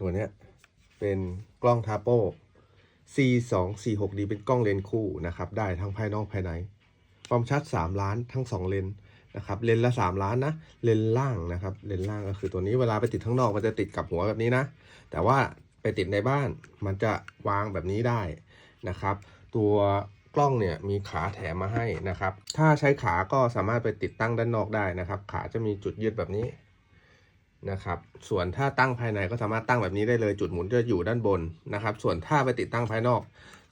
ตัวเนี้ยเป็นกล้องทาโป้ C 2 4 6 D เป็นกล้องเลนส์คู่นะครับ ได้ทั้งภายนอกภายใน ความชัด 3 ล้านทั้ง 2 เลนนะครับ เลนละ 3 ล้านนะ เลนล่างนะครับ เลนล่างก็คือตัวนี้เวลาไปติดข้างนอกมันจะติดกับหัวแบบนี้นะ แต่ว่าไปติดในบ้านมันจะวางแบบนี้ได้นะครับ ตัวกล้องเนี่ยมีขาแถมมาให้นะครับ ถ้าใช้ขาก็สามารถไปติดตั้งด้านนอกได้นะครับ ขาจะมีจุดยืดแบบนี้ นะครับ ส่วนถ้าตั้งภายในก็สามารถตั้งแบบนี้ได้เลย จุดหมุนจะอยู่ด้านบนนะครับ ส่วนถ้าไปติดตั้งภายนอก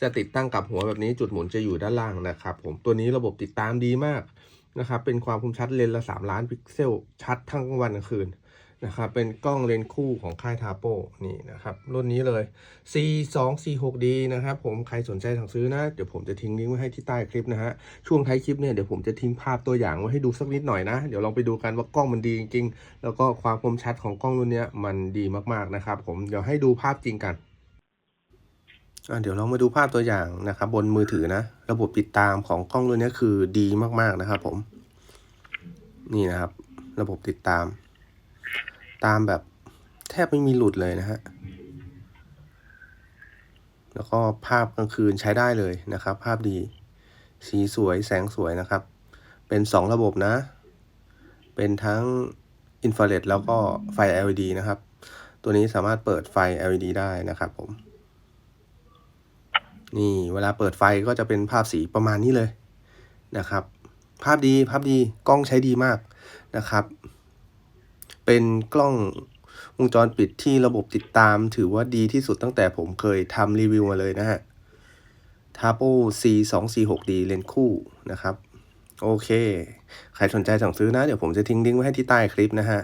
จะติดตั้งกับหัวแบบนี้ จุดหมุนจะอยู่ด้านล่างนะครับ ผมตัวนี้ระบบติดตามดีมากนะครับ เป็นความคมชัดเลนละ 3 ล้านพิกเซลชัดทั้งกลางวันกลางคืน นะครับเป็นกล้องเลนส์คู่ของค่ายทาโปนี่นะครับรุ่นนี้เลย C 2 4 6 D นะครับผมใครสนใจสั่งซื้อนะ เดี๋ยวผมจะทิ้งลิงก์ไว้ให้ที่ใต้คลิปนะฮะช่วงท้ายคลิปเนี่ยเดี๋ยวผมจะทิ้งภาพตัวอย่างไว้ให้ดูสักนิดหน่อยนะ เดี๋ยวลองไปดูกันว่ากล้องมันดีจริงๆ แล้วก็ความคมชัดของกล้องรุ่นนี้มันดีมากๆนะครับผมเดี๋ยวให้ดูภาพจริงกันอะเดี๋ยวเรามาดูภาพตัวอย่างนะครับบนมือถือนะ ระบบติดตามของกล้องรุ่นนี้คือดีมากๆนะครับผมนี่นะครับ ระบบติดตาม ตามแบบแทบไม่มีหลุดเลยนะฮะ แล้วก็ภาพกลางคืนใช้ได้เลยนะครับ ภาพดี สีสวยแสงสวยนะครับ เป็น 2 ระบบนะ เป็นทั้งอินฟราเรดแล้วก็ไฟ LED นะครับ ตัวนี้สามารถเปิดไฟ LED ได้นะครับผม นี่เวลาเปิดไฟก็จะเป็นภาพสีประมาณนี้เลยนะครับ ภาพดีภาพดีกล้องใช้ดีมากนะครับ เป็นกล้องวงจรปิดที่ระบบติดตามถือว่าดีที่สุดตั้งแต่ผมเคยทำรีวิวมาเลยนะฮะ t a p o C 2 4 6 D เลนคู่นะครับ โอเค ใครสนใจสั่งซื้อนะ เดี๋ยวผมจะทิ้งลิงก์ไว้ให้ที่ใต้คลิปนะฮะ